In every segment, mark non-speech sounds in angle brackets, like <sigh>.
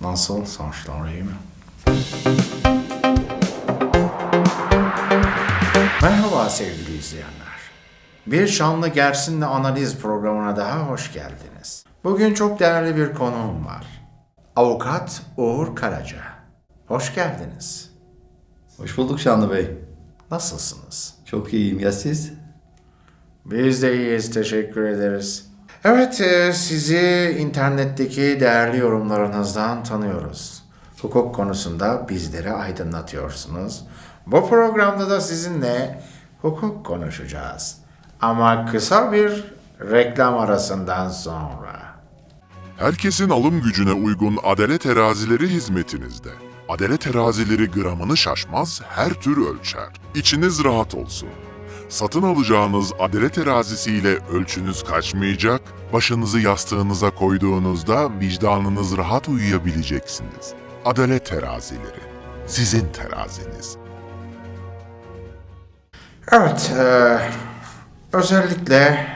Nasıl? Saçlar iyi mi? Merhaba sevgili izleyenler. Bir Şanlı Gersin'le analiz programına daha hoş geldiniz. Bugün çok değerli bir konuğum var. Avukat Uğur Karaca. Hoş geldiniz. Hoş bulduk Şanlı Bey. Nasılsınız? Çok iyiyim. Ya siz? Biz de iyiyiz, teşekkür ederiz. Evet, e, sizi internetteki değerli yorumlarınızdan tanıyoruz. Hukuk konusunda bizleri aydınlatıyorsunuz. Bu programda da sizinle hukuk konuşacağız. Ama kısa bir reklam arasından sonra. Herkesin alım gücüne uygun adele terazileri hizmetinizde. Adele terazileri gramını şaşmaz, her tür ölçer. İçiniz rahat olsun. Satın alacağınız adele terazisiyle ölçünüz kaçmayacak, başınızı yastığınıza koyduğunuzda vicdanınız rahat uyuyabileceksiniz. Adale terazileri. Sizin teraziniz. Evet, e, özellikle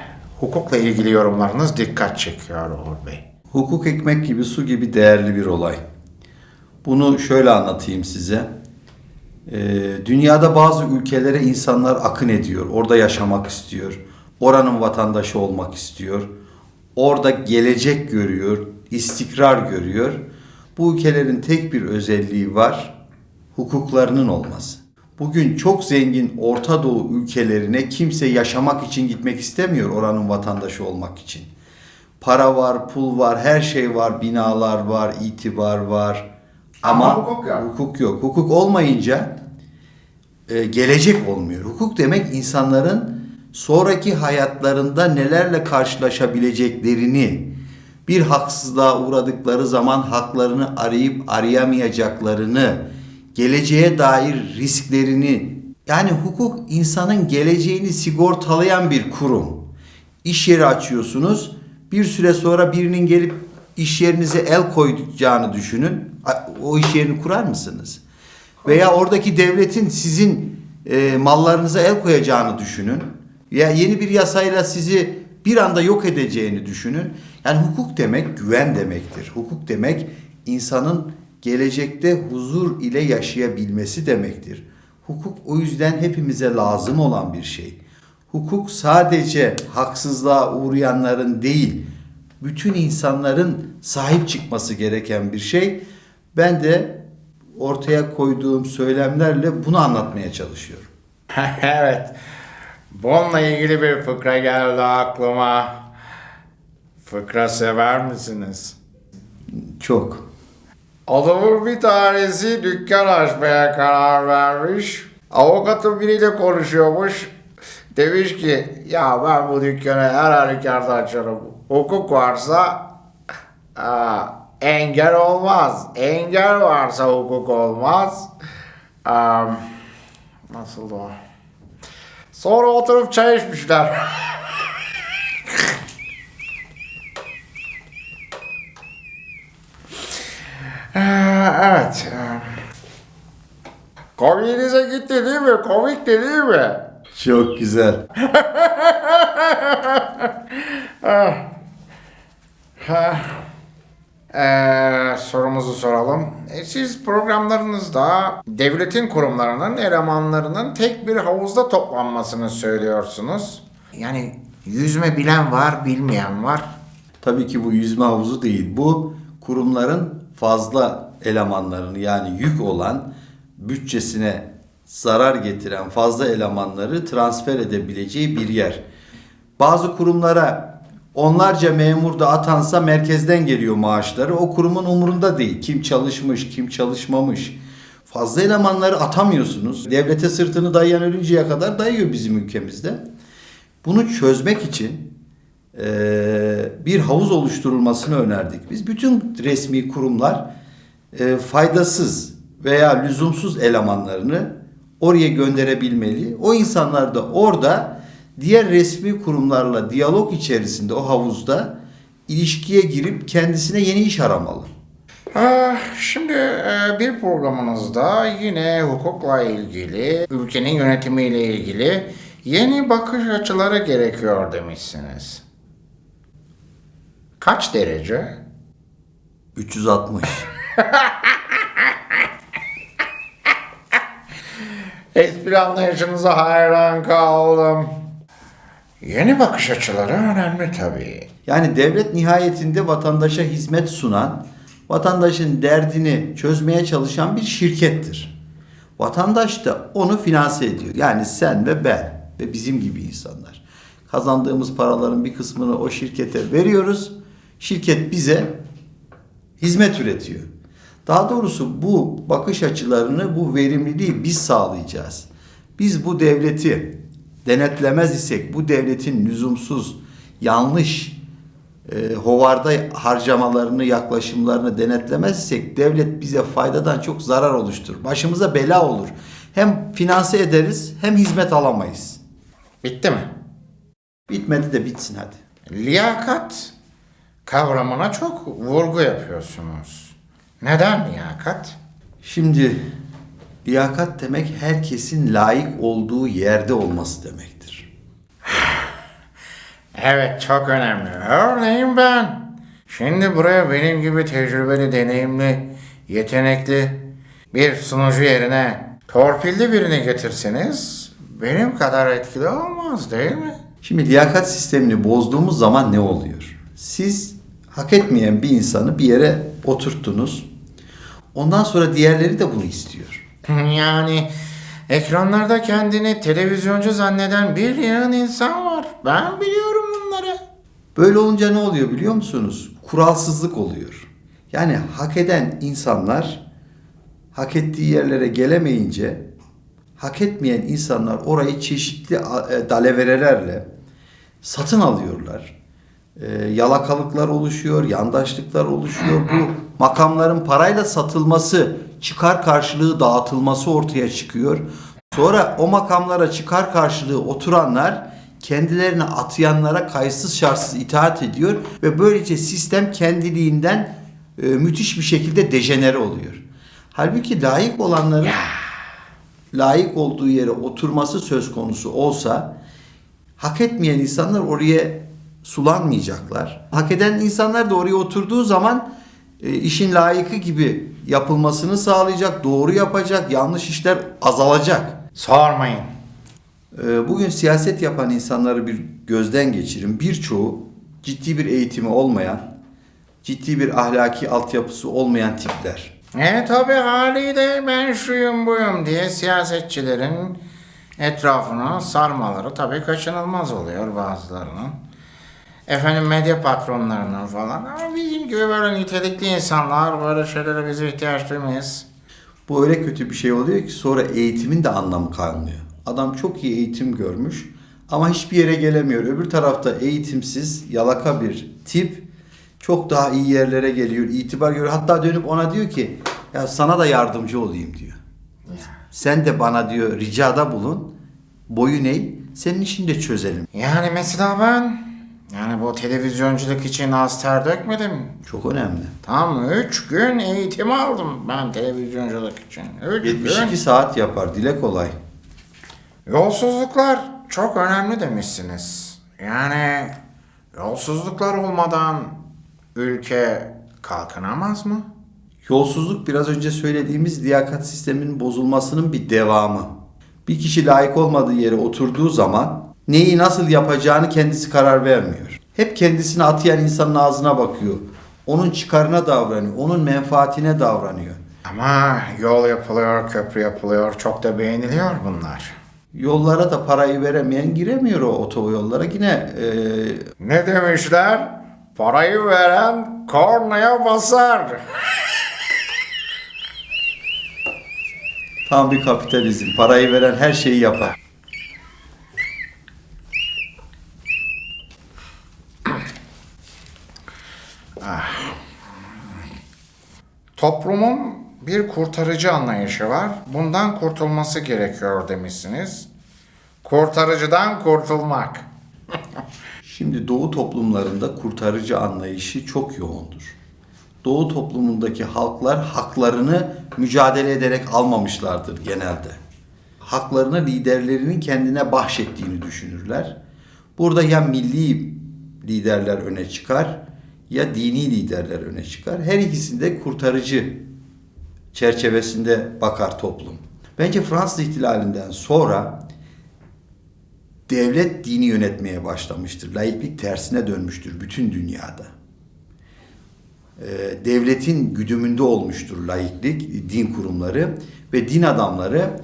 hukukla ilgili yorumlarınız dikkat çekiyor Uğur Bey. Hukuk ekmek gibi su gibi değerli bir olay. Bunu şöyle anlatayım size. Ee, dünyada bazı ülkelere insanlar akın ediyor. Orada yaşamak istiyor. Oranın vatandaşı olmak istiyor. Orada gelecek görüyor, istikrar görüyor. Bu ülkelerin tek bir özelliği var. Hukuklarının olması. Bugün çok zengin Orta Doğu ülkelerine kimse yaşamak için gitmek istemiyor oranın vatandaşı olmak için. Para var, pul var, her şey var, binalar var, itibar var. Ama, Ama hukuk yok. Hukuk yok. Hukuk olmayınca e, gelecek olmuyor. Hukuk demek insanların sonraki hayatlarında nelerle karşılaşabileceklerini, bir haksızlığa uğradıkları zaman haklarını arayıp arayamayacaklarını, geleceğe dair risklerini, yani hukuk insanın geleceğini sigortalayan bir kurum. İş yeri açıyorsunuz, bir süre sonra birinin gelip iş yerinize el koyacağını düşünün. O iş yerini kurar mısınız? Veya oradaki devletin sizin e, mallarınıza el koyacağını düşünün. Ya yeni bir yasayla sizi bir anda yok edeceğini düşünün. Yani hukuk demek güven demektir. Hukuk demek insanın gelecekte huzur ile yaşayabilmesi demektir. Hukuk o yüzden hepimize lazım olan bir şey. Hukuk sadece haksızlığa uğrayanların değil, bütün insanların sahip çıkması gereken bir şey. Ben de ortaya koyduğum söylemlerle bunu anlatmaya çalışıyorum. <laughs> evet. Bununla ilgili bir fıkra geldi aklıma. Fıkra sever misiniz? Çok. Adamın bir tanesi dükkan açmaya karar vermiş. Avukatın biriyle konuşuyormuş. Demiş ki ya ben bu dükkanı her halükarda açarım. Hukuk varsa aa, engel olmaz. Engel varsa hukuk olmaz. Aa, nasıl o? Sonra oturup çay içmişler. <laughs> Ee, evet. Komiğinize gitti değil mi? Komik de değil mi? Çok güzel. <laughs> Ee, sorumuzu soralım. E, siz programlarınızda devletin kurumlarının elemanlarının tek bir havuzda toplanmasını söylüyorsunuz. Yani yüzme bilen var, bilmeyen var. Tabii ki bu yüzme havuzu değil. Bu kurumların fazla elemanlarını yani yük olan bütçesine zarar getiren fazla elemanları transfer edebileceği bir yer. Bazı kurumlara onlarca memur da atansa merkezden geliyor maaşları. O kurumun umurunda değil. Kim çalışmış, kim çalışmamış. Fazla elemanları atamıyorsunuz. Devlete sırtını dayayan ölünceye kadar dayıyor bizim ülkemizde. Bunu çözmek için e, bir havuz oluşturulmasını önerdik. Biz bütün resmi kurumlar e, faydasız veya lüzumsuz elemanlarını oraya gönderebilmeli. O insanlar da orada diğer resmi kurumlarla diyalog içerisinde o havuzda ilişkiye girip kendisine yeni iş aramalı. Şimdi e, bir programınızda yine hukukla ilgili, ülkenin yönetimiyle ilgili yeni bakış açıları gerekiyor demişsiniz. Kaç derece? 360. <laughs> Espri anlayışınıza hayran kaldım. Yeni bakış açıları önemli tabii. Yani devlet nihayetinde vatandaşa hizmet sunan, vatandaşın derdini çözmeye çalışan bir şirkettir. Vatandaş da onu finanse ediyor. Yani sen ve ben ve bizim gibi insanlar. Kazandığımız paraların bir kısmını o şirkete veriyoruz. Şirket bize hizmet üretiyor. Daha doğrusu bu bakış açılarını, bu verimliliği biz sağlayacağız. Biz bu devleti denetlemez isek, bu devletin lüzumsuz, yanlış, e, hovarda harcamalarını, yaklaşımlarını denetlemez isek devlet bize faydadan çok zarar oluşturur. Başımıza bela olur. Hem finanse ederiz hem hizmet alamayız. Bitti mi? Bitmedi de bitsin hadi. Liyakat kavramına çok vurgu yapıyorsunuz. Neden liyakat? Şimdi liyakat demek herkesin layık olduğu yerde olması demektir. Evet çok önemli. Örneğin ben. Şimdi buraya benim gibi tecrübeli, deneyimli, yetenekli bir sunucu yerine torpilli birini getirseniz benim kadar etkili olmaz değil mi? Şimdi liyakat sistemini bozduğumuz zaman ne oluyor? Siz hak etmeyen bir insanı bir yere oturttunuz. Ondan sonra diğerleri de bunu istiyor. <laughs> Yani ekranlarda kendini televizyoncu zanneden bir yığın insan var. Ben biliyorum bunları. Böyle olunca ne oluyor biliyor musunuz? Kuralsızlık oluyor. Yani hak eden insanlar hak ettiği yerlere gelemeyince hak etmeyen insanlar orayı çeşitli e, dalaverelerle satın alıyorlar. E, yalakalıklar oluşuyor, yandaşlıklar oluşuyor. Bu <laughs> makamların parayla satılması, çıkar karşılığı dağıtılması ortaya çıkıyor. Sonra o makamlara çıkar karşılığı oturanlar kendilerini atayanlara kayıtsız şartsız itaat ediyor ve böylece sistem kendiliğinden e, müthiş bir şekilde dejenere oluyor. Halbuki layık olanların layık olduğu yere oturması söz konusu olsa hak etmeyen insanlar oraya sulanmayacaklar. Hak eden insanlar da oraya oturduğu zaman e, işin layıkı gibi yapılmasını sağlayacak, doğru yapacak, yanlış işler azalacak. Sormayın. Ee, Bugün siyaset yapan insanları bir gözden geçirin. Birçoğu ciddi bir eğitimi olmayan, ciddi bir ahlaki altyapısı olmayan tipler. E tabi haliyle ben şuyum buyum diye siyasetçilerin etrafına sarmaları tabi kaçınılmaz oluyor bazılarının. Efendim medya patronlarının falan. Ama bizim gibi böyle nitelikli insanlar böyle şeylere bize ihtiyaç duymayız. Bu öyle kötü bir şey oluyor ki sonra eğitimin de anlamı kalmıyor. Adam çok iyi eğitim görmüş ama hiçbir yere gelemiyor. Öbür tarafta eğitimsiz, yalaka bir tip çok daha iyi yerlere geliyor, itibar görüyor. Hatta dönüp ona diyor ki ya sana da yardımcı olayım diyor. Sen de bana diyor ricada bulun. Boyun eğ, senin işini de çözelim. Yani mesela ben yani bu televizyonculuk için az ter dökmedim. Çok önemli. Tam 3 gün eğitim aldım ben televizyonculuk için. 3 gün. 72 saat yapar, dile kolay. Yolsuzluklar çok önemli demişsiniz. Yani yolsuzluklar olmadan ülke kalkınamaz mı? Yolsuzluk biraz önce söylediğimiz liyakat sisteminin bozulmasının bir devamı. Bir kişi layık olmadığı yere oturduğu zaman neyi nasıl yapacağını kendisi karar vermiyor. Hep kendisini atayan insanın ağzına bakıyor. Onun çıkarına davranıyor, onun menfaatine davranıyor. Ama yol yapılıyor, köprü yapılıyor, çok da beğeniliyor bunlar. Yollara da parayı veremeyen giremiyor o otoyollara. Yine eee, Ne demişler? Parayı veren kornaya basar. tam bir kapitalizm. Parayı veren her şeyi yapar. Toplumun bir kurtarıcı anlayışı var. Bundan kurtulması gerekiyor demişsiniz. Kurtarıcıdan kurtulmak. <laughs> Şimdi Doğu toplumlarında kurtarıcı anlayışı çok yoğundur. Doğu toplumundaki halklar haklarını mücadele ederek almamışlardır genelde. Haklarını liderlerinin kendine bahşettiğini düşünürler. Burada ya milli liderler öne çıkar ya dini liderler öne çıkar. Her ikisinde kurtarıcı çerçevesinde bakar toplum. Bence Fransız ihtilalinden sonra devlet dini yönetmeye başlamıştır. Laiklik tersine dönmüştür bütün dünyada. Ee, devletin güdümünde olmuştur laiklik, din kurumları ve din adamları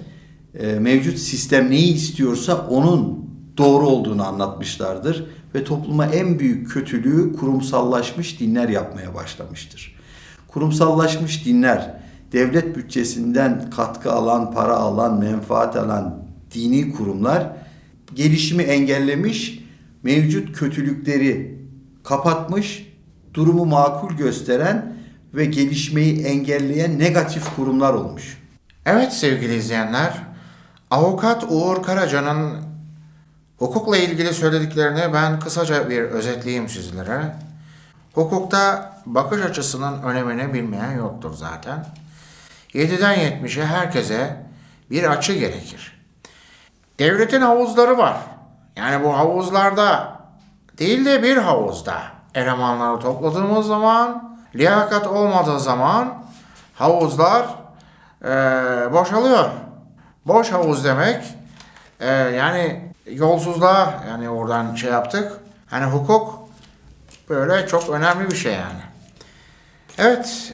e, mevcut sistem neyi istiyorsa onun doğru olduğunu anlatmışlardır ve topluma en büyük kötülüğü kurumsallaşmış dinler yapmaya başlamıştır. Kurumsallaşmış dinler devlet bütçesinden katkı alan, para alan, menfaat alan dini kurumlar gelişimi engellemiş, mevcut kötülükleri kapatmış, durumu makul gösteren ve gelişmeyi engelleyen negatif kurumlar olmuş. Evet sevgili izleyenler, avukat Uğur Karaca'nın hukukla ilgili söylediklerini ben kısaca bir özetleyeyim sizlere. Hukukta bakış açısının önemini bilmeyen yoktur zaten. 7'den 70'e herkese bir açı gerekir. Devletin havuzları var. Yani bu havuzlarda değil de bir havuzda elemanları topladığımız zaman, liyakat olmadığı zaman havuzlar eee, boşalıyor. Boş havuz demek eee, yani yolsuzluğa yani oradan şey yaptık. Hani hukuk böyle çok önemli bir şey yani. Evet